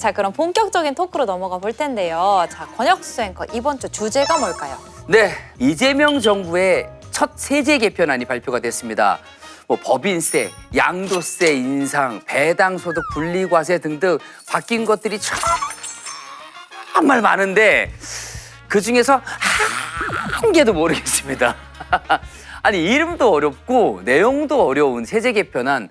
자, 그럼 본격적인 토크로 넘어가 볼 텐데요. 자, 권혁수 앵커 이번 주 주제가 뭘까요? 네, 이재명 정부의 첫 세제 개편안이 발표가 됐습니다. 뭐 법인세, 양도세 인상, 배당소득 분리과세 등등 바뀐 것들이 정말 많은데 그 중에서 한 개도 모르겠습니다. 아니 이름도 어렵고 내용도 어려운 세제 개편안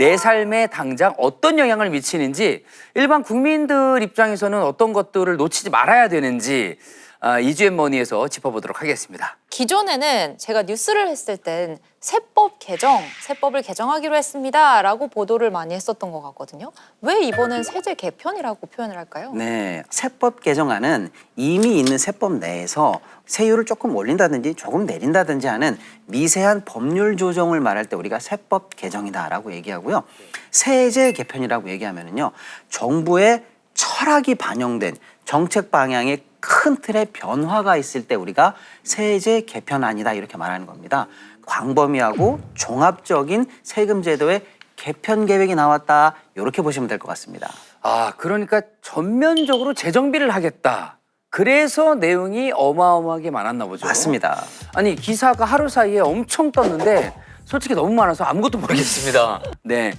내 삶에 당장 어떤 영향을 미치는지 일반 국민들 입장에서는 어떤 것들을 놓치지 말아야 되는지 아, 이주앤머니에서 짚어보도록 하겠습니다. 기존에는 제가 뉴스를 했을 땐 세법 개정, 세법을 개정하기로 했습니다라고 보도를 많이 했었던 것 같거든요. 왜 이번엔 세제 개편이라고 표현을 할까요? 네, 세법 개정안은 이미 있는 세법 내에서 세율을 조금 올린다든지 조금 내린다든지 하는 미세한 법률 조정을 말할 때 우리가 세법 개정이다라고 얘기하고요. 세제 개편이라고 얘기하면은요. 정부의 철학이 반영된 정책 방향의 큰 틀의 변화가 있을 때 우리가 세제 개편안이다 이렇게 말하는 겁니다. 광범위하고 종합적인 세금 제도의 개편 계획이 나왔다 이렇게 보시면 될 것 같습니다. 아, 그러니까 전면적으로 재정비를 하겠다. 그래서 내용이 어마어마하게 많았나 보죠. 맞습니다. 아니 기사가 하루 사이에 엄청 떴는데 솔직히 너무 많아서 아무것도 모르겠습니다. 네.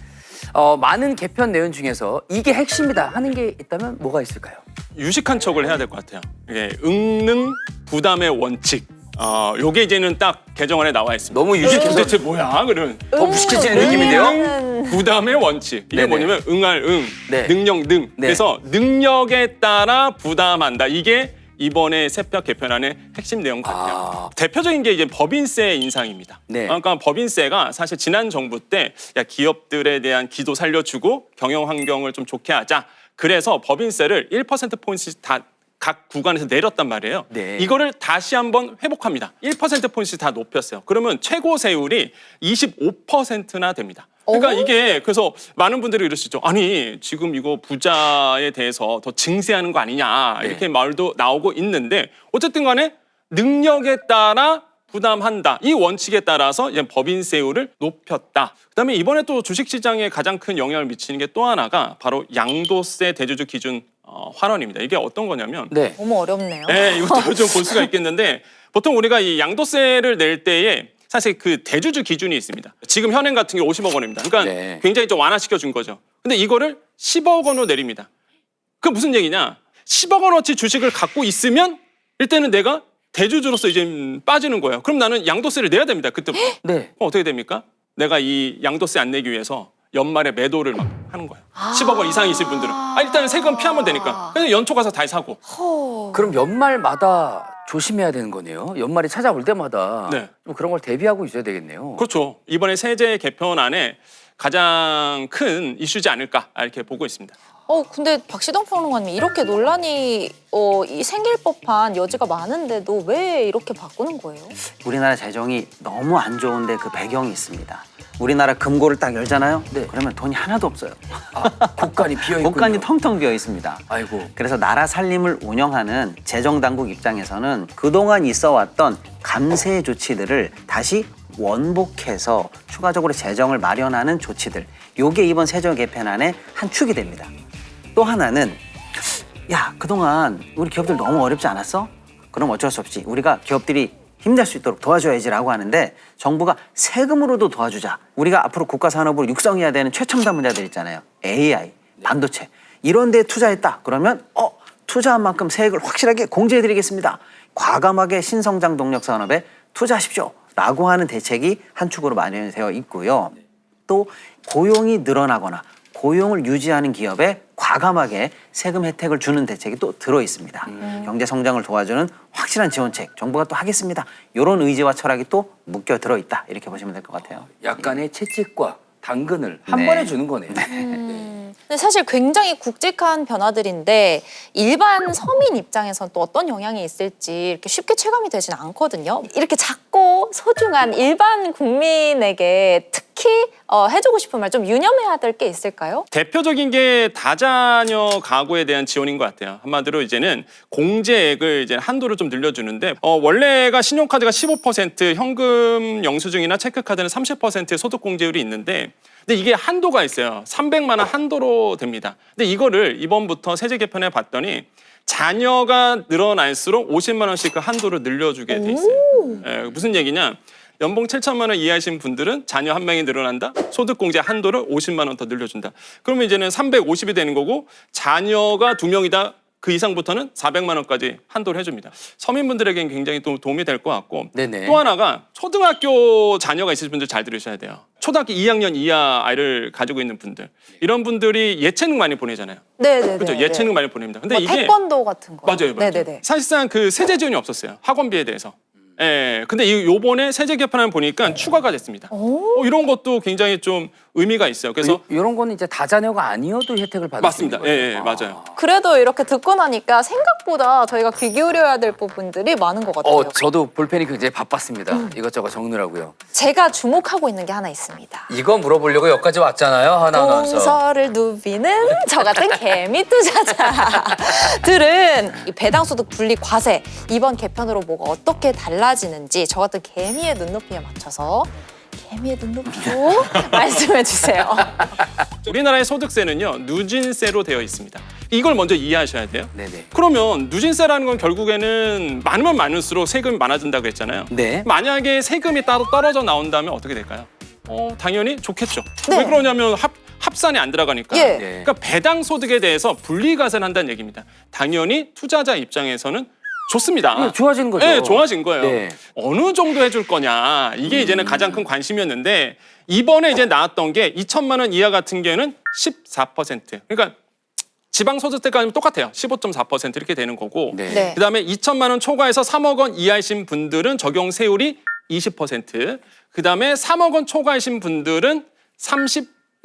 어, 많은 개편 내용 중에서 이게 핵심이다 하는 게 있다면 뭐가 있을까요? 유식한 척을 해야 될 것 같아요. 이게 응능 부담의 원칙. 어, 요게 이제는 딱 개정안에 나와 있습니다. 너무 유식해서 도대체 뭐야? 그러면 더 무식해지는 느낌인데요? 음. 부담의 원칙. 이게 네네. 뭐냐면 응할 응, 네. 능력 능. 네. 그래서 능력에 따라 부담한다. 이게 이번에 세법 개편안의 핵심 내용 같아요. 아. 대표적인 게 이제 법인세 인상입니다. 네. 그러니까 법인세가 사실 지난 정부 때 야, 기업들에 대한 기도 살려주고 경영 환경을 좀 좋게 하자. 그래서 법인세를 1% 포인트씩 다 각 구간에서 내렸단 말이에요. 네. 이거를 다시 한번 회복합니다. 1% 포인트씩 다 높였어요. 그러면 최고 세율이 25%나 됩니다. 그러니까 어? 이게 그래서 많은 분들이 이러시죠. 아니 지금 이거 부자에 대해서 더 증세하는 거 아니냐 네. 이렇게 말도 나오고 있는데 어쨌든 간에 능력에 따라 부담한다. 이 원칙에 따라서 이제 법인세율을 높였다. 그다음에 이번에 또 주식시장에 가장 큰 영향을 미치는 게 또 하나가 바로 양도세 대주주 기준 어, 환원입니다. 이게 어떤 거냐면 네. 너무 어렵네요. 네, 이것도 좀 볼 수가 있겠는데 보통 우리가 이 양도세를 낼 때에 사실 그 대주주 기준이 있습니다. 지금 현행 같은 게 50억 원입니다. 그러니까 네. 굉장히 좀 완화시켜 준 거죠. 근데 이거를 10억 원으로 내립니다. 그 무슨 얘기냐? 10억 원어치 주식을 갖고 있으면 일단은 내가 대주주로서 이제 빠지는 거예요. 그럼 나는 양도세를 내야 됩니다. 그때 네. 그럼 어떻게 됩니까? 내가 이 양도세 안 내기 위해서 연말에 매도를 막 하는 거예요. 10억 원 이상 있을 분들은 아, 일단 세금 피하면 되니까. 그래서 연초 가서 다시 사고. 허... 그럼 연말마다 조심해야 되는 거네요. 연말이 찾아올 때마다 네. 좀 그런 걸 대비하고 있어야 되겠네요. 그렇죠. 이번에 세제 개편안에 가장 큰 이슈지 않을까 이렇게 보고 있습니다. 어, 근데 박시동 평론가님 이렇게 논란이 어, 이 생길 법한 여지가 많은데도 왜 이렇게 바꾸는 거예요? 우리나라 재정이 너무 안 좋은데 그 배경이 있습니다. 우리나라 금고를 딱 열잖아요. 네. 그러면 돈이 하나도 없어요. 아, 곳간이 비어 있군요. 곳간이 텅텅 비어 있습니다. 아이고. 그래서 나라 살림을 운영하는 재정 당국 입장에서는 그동안 있어 왔던 감세 조치들을 다시 원복해서 추가적으로 재정을 마련하는 조치들. 요게 이번 세정 개편안의 한 축이 됩니다. 또 하나는 야, 그동안 우리 기업들 너무 어렵지 않았어? 그럼 어쩔 수 없이 우리가 기업들이 힘낼 수 있도록 도와줘야지라고 하는데 정부가 세금으로도 도와주자. 우리가 앞으로 국가 산업으로 육성해야 되는 최첨단 분야들 있잖아요. AI, 반도체 이런 데 투자했다. 그러면 어 투자한 만큼 세액을 확실하게 공제해드리겠습니다. 과감하게 신성장 동력 산업에 투자하십시오. 라고 하는 대책이 한 축으로 마련되어 있고요. 또 고용이 늘어나거나 고용을 유지하는 기업에 과감하게 세금 혜택을 주는 대책이 또 들어 있습니다. 경제 성장을 도와주는 확실한 지원책 정부가 또 하겠습니다. 이런 의지와 철학이 또 묶여 들어 있다 이렇게 보시면 될 것 같아요. 약간의 채찍과 당근을 한 네. 번에 주는 거네요. 음, 근데 사실 굉장히 굵직한 변화들인데 일반 서민 입장에선 또 어떤 영향이 있을지 이렇게 쉽게 체감이 되진 않거든요. 이렇게 작고 소중한 일반 국민에게 특히 어, 해주고 싶은 말 좀 유념해야 될 게 있을까요? 대표적인 게 다자녀 가구에 대한 지원인 것 같아요. 한마디로 이제는 공제액을 이제 한도를 좀 늘려주는데 어, 원래가 신용카드가 15% 현금 영수증이나 체크카드는 30%의 소득 공제율이 있는데 근데 이게 한도가 있어요. 300만 원 한도로 됩니다. 근데 이거를 이번부터 세제 개편해 봤더니 자녀가 늘어날수록 50만 원씩 그 한도를 늘려주게 돼 있어요. 예, 무슨 얘기냐? 연봉 7천만 원 이하이신 분들은 자녀 한 명이 늘어난다. 소득 공제 한도를 50만 원 더 늘려준다. 그러면 이제는 350이 되는 거고 자녀가 두 명이다. 그 이상부터는 400만 원까지 한도를 해줍니다. 서민분들에게는 굉장히 또 도움이 될 것 같고 네네. 또 하나가 초등학교 자녀가 있으신 분들 잘 들으셔야 돼요. 초등학교 2학년 이하 아이를 가지고 있는 분들 이런 분들이 예체능 많이 보내잖아요. 네네네. 그렇죠? 예체능 많이 보냅니다. 근데 뭐 이게 태권도 같은 거. 맞아요, 맞아요. 네네네. 사실상 그 세제 지원이 없었어요. 학원비에 대해서. 예. 근데 이 요번에 세제 개편을 보니까 추가가 됐습니다. 오. 어, 이런 것도 굉장히 좀 의미가 있어요. 그래서 이런 거는 이제 다자녀가 아니어도 혜택을 받을 맞습니다. 수 있는 예, 거예요. 예, 맞아요. 그래도 이렇게 듣고 나니까 생각보다 저희가 귀 기울여야 될 부분들이 많은 것 같아요. 어, 저도 볼펜이 굉장히 바빴습니다. 이것저것 적느라고요. 제가 주목하고 있는 게 하나 있습니다. 이거 물어보려고 여기까지 왔잖아요, 하나 아나운서. 동서를 누비는 저 같은 개미 투자자들은 이 배당소득 분리 과세 이번 개편으로 뭐가 어떻게 달라지는지 저 같은 개미의 눈높이에 맞춰서 개미의 눈높이로 말씀해 주세요. 우리나라의 소득세는요 누진세로 되어 있습니다. 이걸 먼저 이해하셔야 돼요. 네네. 그러면 누진세라는 건 결국에는 많으면 많을수록 세금이 많아진다고 했잖아요. 네. 만약에 세금이 따로 떨어져 나온다면 어떻게 될까요? 어, 당연히 좋겠죠. 네. 왜 그러냐면 합, 합산이 안 들어가니까. 예. 네. 그러니까 배당 소득에 대해서 분리과세를 한다는 얘기입니다. 당연히 투자자 입장에서는 좋습니다. 네, 좋아지는 거죠. 네, 좋아진 거예요. 네. 어느 정도 해줄 거냐 이게 음. 이제는 가장 큰 관심이었는데 이번에 이제 나왔던 게 2천만 원 이하 같은 경우는 14%. 그러니까 지방 소득세까지는 똑같아요. 15.4% 이렇게 되는 거고. 네. 네. 그다음에 2천만 원 초과해서 3억 원 이하이신 분들은 적용 세율이 20%. 그다음에 3억 원 초과이신 분들은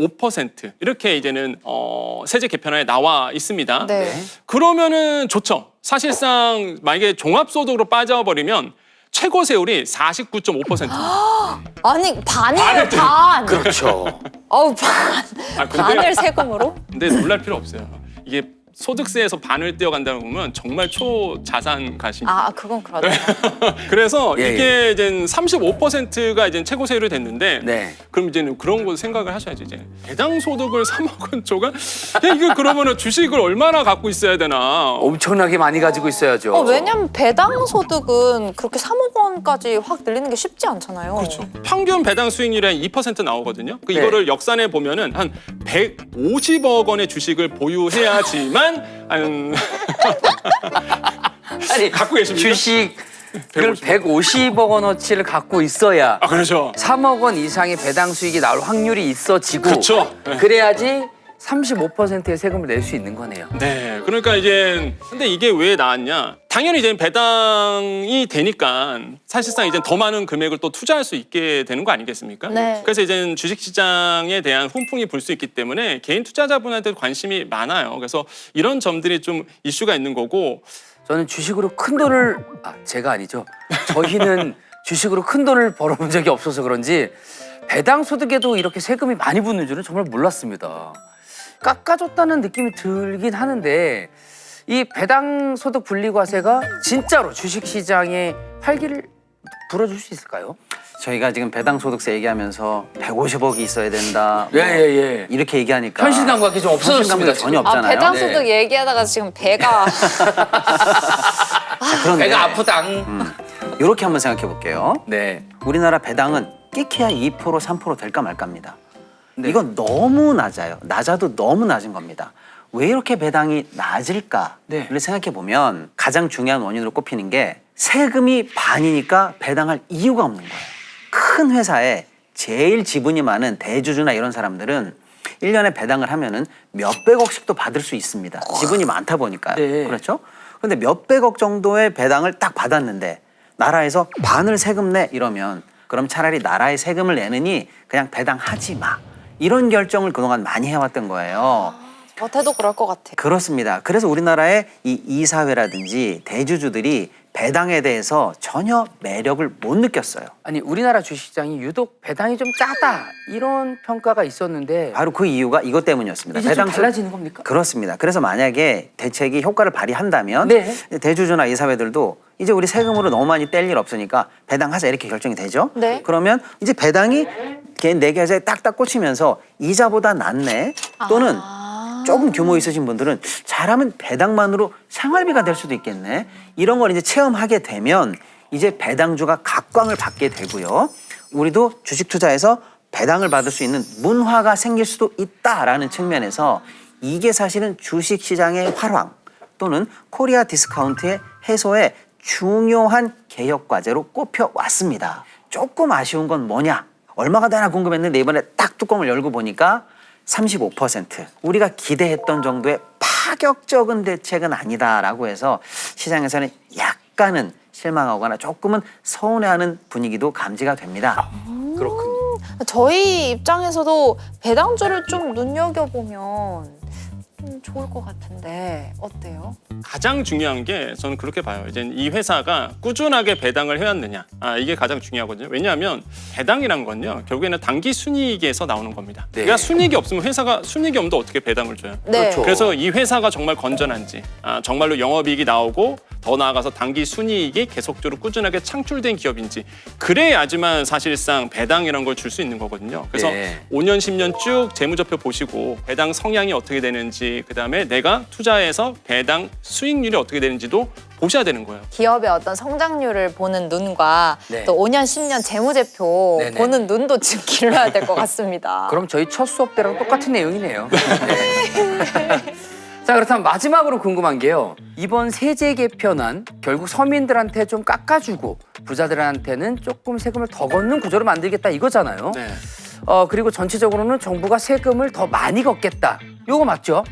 35% 이렇게 이제는 어, 세제 개편안에 나와 있습니다. 네. 그러면은 좋죠. 사실상 만약에 종합소득으로 빠져버리면 최고 세율이 49.5%. 아니 반이에요 반. 그렇죠. 어우 반. 아, 근데- 반을 세금으로? 근데 놀랄 필요 없어요. 이게 소득세에서 반을 떼어간다는 보면 정말 초자산 가십니다. 아 그건 그렇네요. 그래서 예, 이게 이제 35%가 이제 최고 세율이 됐는데 네. 그럼 이제는 그런 거 생각을 하셔야지 이제 배당 소득을 3억 원 초과 야, 이거 그러면은 주식을 얼마나 갖고 있어야 되나 엄청나게 많이 가지고 있어야죠. 어, 왜냐면 배당 소득은 그렇게 3억 원까지 확 늘리는 게 쉽지 않잖아요. 그렇죠. 평균 배당 수익률이 한2% 나오거든요. 그 네. 이거를 역산해 보면은 한 150억 원의 주식을 보유해야지만 한 아니, 갖고 계십니까? 주식 을 150억 원어치를 갖고 있어야 아 그렇죠. 3억 원 이상의 배당 수익이 나올 확률이 있어지고 그렇죠. 네. 그래야지 35%의 세금을 낼 수 있는 거네요. 네, 그러니까 이제 근데 이게 왜 나왔냐? 당연히 이제 배당이 되니까 사실상 이제 더 많은 금액을 또 투자할 수 있게 되는 거 아니겠습니까? 네. 그래서 이제 주식 시장에 대한 훈풍이 불 수 있기 때문에 개인 투자자분한테 관심이 많아요. 그래서 이런 점들이 좀 이슈가 있는 거고 저는 주식으로 큰 돈을 아 제가 아니죠. 저희는 주식으로 큰 돈을 벌어본 적이 없어서 그런지 배당 소득에도 이렇게 세금이 많이 붙는 줄은 정말 몰랐습니다. 깎아줬다는 느낌이 들긴 하는데 이 배당 소득 분리과세가 진짜로 주식 시장에 활기를 불어줄 수 있을까요? 저희가 지금 배당 소득세 얘기하면서 150억이 있어야 된다. 예예 예. 이렇게 얘기하니까 현실 감각이 좀 없어졌습니다. 전혀 지금. 아 없잖아요. 배당 네. 소득 얘기하다가 지금 배가 자, 그런데 배가 아프당. 이렇게 한번 생각해 볼게요. 네. 우리나라 배당은 끼키야 2% 3% 될까 말까입니다. 네. 이건 너무 낮아요. 낮아도 너무 낮은 겁니다. 왜 이렇게 배당이 낮을까를 네. 생각해 보면 가장 중요한 원인으로 꼽히는 게 세금이 반이니까 배당할 이유가 없는 거예요. 큰 회사에 제일 지분이 많은 대주주나 이런 사람들은 1년에 배당을 하면은 몇백억씩도 받을 수 있습니다. 지분이 많다 보니까요. 네. 그렇죠? 근데 몇백억 정도의 배당을 딱 받았는데 나라에서 반을 세금 내 이러면 그럼 차라리 나라에 세금을 내느니 그냥 배당하지 마. 이런 결정을 그동안 많이 해왔던 거예요. 겉에도 그럴 것 같아. 그렇습니다. 그래서 우리나라의 이 이사회라든지 대주주들이 배당에 대해서 전혀 매력을 못 느꼈어요. 아니 우리나라 주식시장이 유독 배당이 좀 짜다 이런 평가가 있었는데 바로 그 이유가 이것 때문이었습니다. 이제 좀 배당 달라지는 겁니까? 그렇습니다. 그래서 만약에 대책이 효과를 발휘한다면 네. 대주주나 이사회들도 이제 우리 세금으로 너무 많이 뗄 일 없으니까 배당하자 이렇게 결정이 되죠. 네. 그러면 이제 배당이 내 계좌에 딱딱 꽂히면서 이자보다 낫네 또는 아. 조금 규모 있으신 분들은 잘하면 배당만으로 생활비가 될 수도 있겠네. 이런 걸 이제 체험하게 되면 이제 배당주가 각광을 받게 되고요. 우리도 주식 투자에서 배당을 받을 수 있는 문화가 생길 수도 있다라는 측면에서 이게 사실은 주식 시장의 활황 또는 코리아 디스카운트의 해소에 중요한 개혁 과제로 꼽혀 왔습니다. 조금 아쉬운 건 뭐냐? 얼마가 되나 궁금했는데 이번에 딱 뚜껑을 열고 보니까 35% 우리가 기대했던 정도의 파격적인 대책은 아니다라고 해서 시장에서는 약간은 실망하거나 조금은 서운해하는 분위기도 감지가 됩니다. 그렇군요. 저희 입장에서도 배당주를 좀 눈여겨보면 좀 좋을 것 같은데 어때요? 가장 중요한 게 저는 그렇게 봐요. 이제 이 회사가 꾸준하게 배당을 해왔느냐. 아, 이게 가장 중요하거든요. 왜냐하면 배당이란 건요. 결국에는 단기 순이익에서 나오는 겁니다. 네. 그러니까 순이익이 없으면 회사가 순이익이 없는데 어떻게 배당을 줘요? 네. 그렇죠. 그래서 이 회사가 정말 건전한지, 아, 정말로 영업이익이 나오고 더 나아가서 단기 순이익이 계속적으로 꾸준하게 창출된 기업인지 그래야지만 사실상 배당 이런 걸 줄 수 있는 거거든요. 그래서 네. 5년, 10년 쭉 재무제표 보시고 배당 성향이 어떻게 되는지 그다음에 내가 투자해서 배당 수익률이 어떻게 되는지도 보셔야 되는 거예요. 기업의 어떤 성장률을 보는 눈과 네. 또 5년, 10년 재무제표 네네. 보는 눈도 지금 길러야 될 것 같습니다. 그럼 저희 첫 수업 때랑 똑같은 내용이네요. 네. 자 그렇다면 마지막으로 궁금한 게요. 이번 세제 개편안 결국 서민들한테 좀 깎아주고 부자들한테는 조금 세금을 더 걷는 구조를 만들겠다 이거잖아요. 네. 어 그리고 전체적으로는 정부가 세금을 더 많이 걷겠다. 요거 맞죠?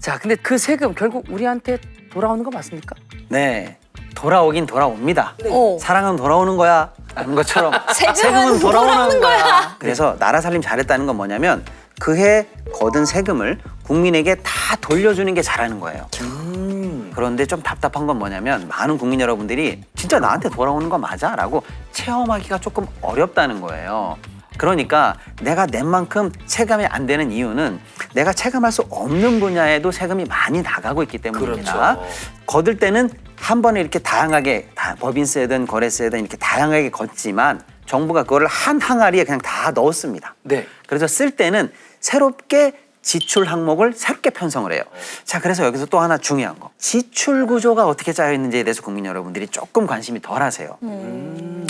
자 근데 그 세금 결국 우리한테 돌아오는 거 맞습니까? 네. 돌아오긴 돌아옵니다. 오. 사랑은 돌아오는 거야. 라는 것처럼 세금은 돌아오는 거야. 그래서 나라 살림 잘했다는 건 뭐냐면 그해 거둔 세금을 국민에게 다 돌려주는 게 잘하는 거예요. 음. 그런데 좀 답답한 건 뭐냐면 많은 국민 여러분들이 진짜 나한테 돌아오는 거 맞아? 라고 체험하기가 조금 어렵다는 거예요. 그러니까 내가 낸 만큼 체감이 안 되는 이유는 내가 체감할 수 없는 분야에도 세금이 많이 나가고 있기 때문입니다. 그렇죠. 거둘 때는 한 번에 이렇게 다양하게 다 법인세든 거래세든 이렇게 다양하게 걷지만 정부가 그거를 한 항아리에 그냥 다 넣었습니다. 네. 그래서 쓸 때는 새롭게 지출 항목을 새롭게 편성을 해요. 자, 그래서 여기서 또 하나 중요한 거. 지출 구조가 어떻게 짜여 있는지에 대해서 국민 여러분들이 조금 관심이 덜 하세요.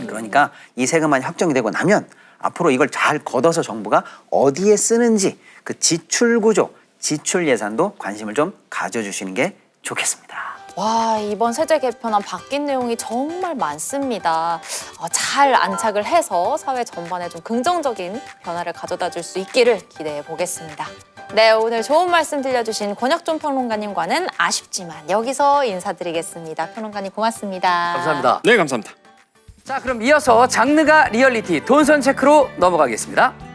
그러니까 이 세금안이 확정이 되고 나면 앞으로 이걸 잘 걷어서 정부가 어디에 쓰는지 그 지출 구조, 지출 예산도 관심을 좀 가져주시는 게 좋겠습니다. 와 이번 세제 개편안 바뀐 내용이 정말 많습니다. 어, 잘 안착을 해서 사회 전반에 좀 긍정적인 변화를 가져다 줄 수 있기를 기대해 보겠습니다. 네 오늘 좋은 말씀 들려주신 권혁준 평론가님과는 아쉽지만 여기서 인사드리겠습니다. 평론가님 고맙습니다. 감사합니다. 네, 감사합니다. 자 그럼 이어서 장르가 리얼리티 돈선 체크로 넘어가겠습니다.